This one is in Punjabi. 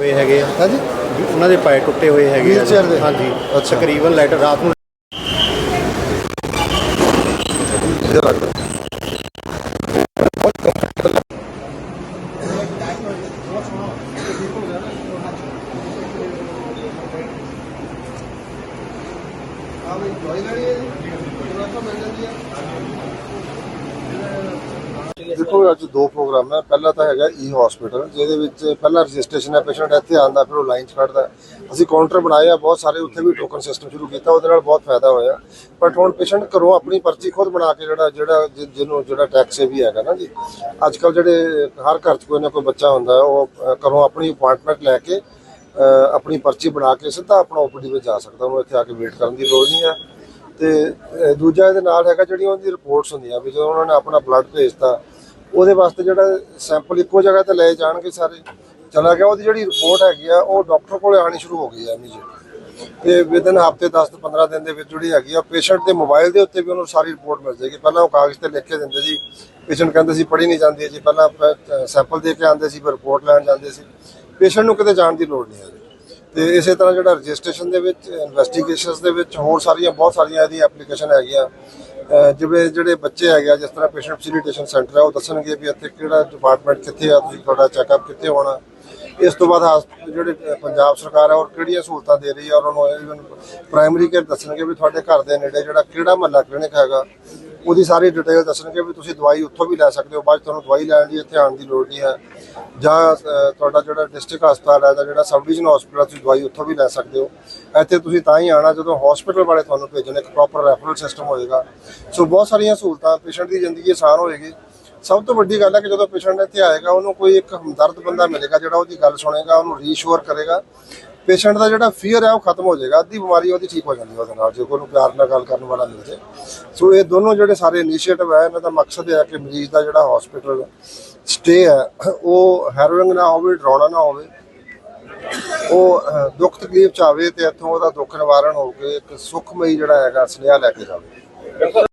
ਹੋਏ ਹੈਗੇ ਆ ਹਾਂਜੀ ਉਹਨਾਂ ਦੇ ਪਾਏ ਟੁੱਟੇ ਹੋਏ ਹੈਗੇ ਆ ਜੀ। Wheelchair ਦੇ? ਹਾਂਜੀ ਅੱਛਾ। ਤਕਰੀਬਨ ਲਾਈਟ ਰਾਤ ਨੂੰ ਇਧਰ ਆ ਜਾਓ। ਦੇਖੋ ਅੱਜ ਦੋ ਪ੍ਰੋਗਰਾਮ ਹੈ। ਪਹਿਲਾ ਤਾਂ ਹੈਗਾ ਈ ਹਸਪੀਟਲ ਜਿਹਦੇ ਵਿੱਚ ਪਹਿਲਾ ਰਜਿਸਟ੍ਰੇਸ਼ਨ ਹੈ ਪੇਸ਼ੈਂਟ ਇੱਥੇ ਆਂਦਾ ਫਿਰ ਉਹ ਲਾਈਨ 'ਚ ਖੜਦਾ। ਅਸੀਂ ਕਾਊਂਟਰ ਬਣਾਏ ਆ ਬਹੁਤ ਸਾਰੇ ਉੱਥੇ ਵੀ ਟੋਕਨ ਸਿਸਟਮ ਸ਼ੁਰੂ ਕੀਤਾ ਉਹਦੇ ਨਾਲ ਬਹੁਤ ਫਾਇਦਾ ਹੋਇਆ। ਬਟ ਹੁਣ ਪੇਸ਼ੈਂਟ ਘਰੋਂ ਆਪਣੀ ਪਰਚੀ ਖੁਦ ਬਣਾ ਕੇ ਜਿਹੜਾ ਜਿਹੜਾ ਜਿਹਨੂੰ ਜਿਹੜਾ ਟੈਕਸ ਵੀ ਹੈਗਾ ਨਾ ਜੀ। ਅੱਜ ਕੱਲ ਜਿਹੜੇ ਹਰ ਘਰ 'ਚ ਕੋਈ ਨਾ ਕੋਈ ਬੱਚਾ ਹੁੰਦਾ ਉਹ ਘਰੋਂ ਆਪਣੀ ਅਪਾਇੰਟਮੈਂਟ ਲੈ ਕੇ ਆਪਣੀ ਪਰਚੀ ਬਣਾ ਕੇ ਸਿੱਧਾ ਆਪਣਾ ਓਪੀਡੀ ਵਿੱਚ ਜਾ ਸਕਦਾ ਉਹਨੂੰ ਇੱਥੇ ਆ ਕੇ ਵੇਟ ਕਰਨ ਦੀ ਲੋੜ ਨਹੀਂ ਹੈ। ਤੇ ਦੂਜਾ ਇਹਦੇ ਨਾਲ ਹੈਗਾ ਜਿਹੜੀਆਂ ਉਹਦੀ ਰਿਪੋਰਟਸ ਹੁੰਦੀਆਂ ਵੀ ਜਦੋਂ ਉਹਨਾਂ ਨੇ ਆਪਣਾ ਬਲੱਡ ਭੇਜਤਾ ਉਹਦੇ ਵਾਸਤੇ ਜਿਹੜਾ ਸੈਂਪਲ ਇੱਕੋ ਜਗ੍ਹਾ ਤੇ ਲਏ ਜਾਣਗੇ ਸਾਰੇ। ਚਲਾ ਗਿਆ, ਉਹਦੀ ਜਿਹੜੀ ਰਿਪੋਰਟ ਹੈਗੀ ਆ, ਉਹ ਡਾਕਟਰ ਕੋਲੇ ਆਣੀ ਸ਼ੁਰੂ ਹੋ ਗਈ ਹੈ ਇਮੀਡੀਏਟ ਤੇ ਵਿਦਨ ਹਫ਼ਤੇ 10 ਤੋਂ 15 ਦਿਨ ਦੇ ਵਿੱਚ ਜਿਹੜੀ ਹੈਗੀ ਆ ਪੇਸ਼ੈਂਟ ਦੇ ਮੋਬਾਈਲ ਦੇ ਉੱਤੇ ਵੀ ਉਹਨੂੰ ਸਾਰੀ ਰਿਪੋਰਟ ਮਿਲ ਜਾਏਗੀ। ਪਹਿਲਾਂ ਉਹ ਕਾਗਜ਼ ਤੇ ਲਿਖ ਕੇ ਦਿੰਦੇ ਸੀ। ਪੇਸ਼ੈਂਟ ਕਹਿੰਦੇ ਸੀ, ਪੜ੍ਹੀ ਨਹੀਂ ਜਾਂਦੀ ਹੈ ਜੀ। ਪਹਿਲਾਂ ਸੈਂਪਲ ਦੇ ਕੇ ਆਉਂਦੇ ਸੀ, ਫਿਰ ਰਿਪੋਰਟ ਲੈਣ ਜਾਂਦੇ ਸੀ। ਪੇਸ਼ੈਂਟ ਨੂੰ ਕਿਤੇ ਜਾਣ ਦੀ ਲੋੜ ਨਹੀਂ ਹੈ ਤੇ ਇਸੇ ਤਰ੍ਹਾਂ ਜਿਹੜਾ ਰਜਿਸਟ੍ਰੇਸ਼ਨ ਦੇ ਵਿੱਚ ਇਨਵੈਸਟੀਗੇਸ਼ਨਸ ਦੇ ਵਿੱਚ ਹੋਰ ਸਾਰੀਆਂ, ਬਹੁਤ ਸਾਰੀਆਂ ਇਹਦੀ ਐਪਲੀਕੇਸ਼ਨ ਹੈਗੀਆਂ। ਜਿਵੇਂ ਜਿਹੜੇ ਬੱਚੇ ਹੈਗੇ ਆ, ਜਿਸ ਤਰ੍ਹਾਂ ਪੇਸ਼ੈਂਟ ਫੈਸਿਲਿਟੇਸ਼ਨ ਸੈਂਟਰ ਹੈ ਉਹ ਦੱਸਣਗੇ ਵੀ ਇੱਥੇ ਕਿਹੜਾ ਡਿਪਾਰਟਮੈਂਟ ਕਿੱਥੇ ਆ, ਤੁਸੀਂ ਤੁਹਾਡਾ ਚੈੱਕਅਪ ਕਿੱਥੇ ਹੋਣਾ। ਇਸ ਤੋਂ ਬਾਅਦ ਹਸਪ- ਜਿਹੜੇ ਪੰਜਾਬ ਸਰਕਾਰ ਹੈ ਔਰ ਕਿਹੜੀਆਂ ਸਹੂਲਤਾਂ ਦੇ ਰਹੀ ਹੈ ਉਹਨਾਂ ਨੂੰ ਪ੍ਰਾਇਮਰੀ ਕੇਅਰ ਦੱਸਣਗੇ ਵੀ ਤੁਹਾਡੇ ਘਰ ਦੇ ਨੇੜੇ ਜਿਹੜਾ ਕਿਹੜਾ ਮਹੱਲਾ ਕਲੀਨਿਕ ਹੈਗਾ ਉਹਦੀ ਸਾਰੀ ਡਿਟੇਲ ਦੱਸਣਗੇ ਵੀ ਤੁਸੀਂ ਦਵਾਈ ਉੱਥੋਂ ਵੀ ਲੈ ਸਕਦੇ ਹੋ, ਬਾਅਦ 'ਚ ਤੁਹਾਨੂੰ ਦਵਾਈ ਲੈਣ ਲਈ ਇੱਥੇ ਆਉਣ ਦੀ ਲੋੜ ਨਹੀਂ ਹੈ। ਜਾਂ ਤੁਹਾਡਾ ਜਿਹੜਾ ਡਿਸਟ੍ਰਿਕਟ ਹਸਪਤਾਲ ਹੈ ਜਾਂ ਜਿਹੜਾ ਸਬ ਡਿਵੀਜ਼ਨ ਹਸਪਤਾਲ ਤੁਸੀਂ ਦਵਾਈ ਉੱਥੋਂ ਵੀ ਲੈ ਸਕਦੇ ਹੋ। ਇੱਥੇ ਤੁਸੀਂ ਤਾਂ ਹੀ ਆਣਾ ਜਦੋਂ ਹਸਪੀਟਲ ਵਾਲੇ ਤੁਹਾਨੂੰ ਭੇਜਣ, ਇੱਕ ਪ੍ਰੋਪਰ ਰੈਫਰਲ ਸਿਸਟਮ ਹੋਏਗਾ। ਸੋ ਬਹੁਤ ਸਾਰੀਆਂ ਸਹੂਲਤਾਂ ਪੇਸ਼ੈਂਟ ਦੀ ਜ਼ਿੰਦਗੀ ਆਸਾਨ ਹੋਏਗੀ। ਸਭ ਤੋਂ ਵੱਡੀ ਗੱਲ ਹੈ ਕਿ ਜਦੋਂ ਪੇਸ਼ੈਂਟ ਇੱਥੇ ਆਏਗਾ, ਉਹਨੂੰ ਕੋਈ ਇੱਕ ਹਮਦਰਦ ਬੰਦਾ ਮਿਲੇਗਾ, ਜਿਹੜਾ ਉਹਦੀ ਗੱਲ ਸੁਣੇਗਾ, ਉਹਨੂੰ ਰੀਸ਼ੋਰ ਕਰੇਗਾ। ਪੇਸ਼ੈਂਟ ਦਾ ਜਿਹੜਾ ਫੀਅਰ ਹੈ, ਉਹ ਖਤਮ ਹੋ ਜਾਏਗਾ। ਅੱਧੀ ਬਿਮਾਰੀ ਉਹਦੀ ਠੀਕ ਹੋ ਜਾਂਦੀ ਹੈ ਉਹਦੇ ਨਾਲ, ਜੇ ਕੋਈ ਪਿਆਰ ਨਾਲ ਗੱਲ ਕਰਨ ਵਾਲਾ ਮਿਲ ਜੇ। ਸੋ ਇਹ ਦੋਨੋਂ ਜਿਹੜੇ ਸਾਰੇ ਇਨੀਸ਼ੀਏਟਿਵ ਹੈ, ਇਹਨਾਂ ਦਾ ਮਕਸਦ ਇਹ ਹੈ ਕਿ ਮਰੀਜ਼ ਦਾ ਜਿਹੜਾ ਹਸਪੀਟਲ ਸਟੇ ਹੈ, ਉਹ ਹੈਰੋਇੰਗ ਨਾ ਹੋਵੇ, ਡਰਾਉਣਾ ਨਾ ਹੋਵੇ। ਉਹ ਦੁੱਖ ਤਕਲੀਫ ਚ ਆਵੇ ਤੇ ਇੱਥੋਂ ਉਹਦਾ ਦੁੱਖ ਨਿਵਾਰਨ ਹੋ ਕੇ ਇੱਕ ਸੁਖਮਈ ਜਿਹੜਾ ਹੈਗਾ, ਸੁਨੇਹਾ ਲੈ ਕੇ ਜਾਵੇ।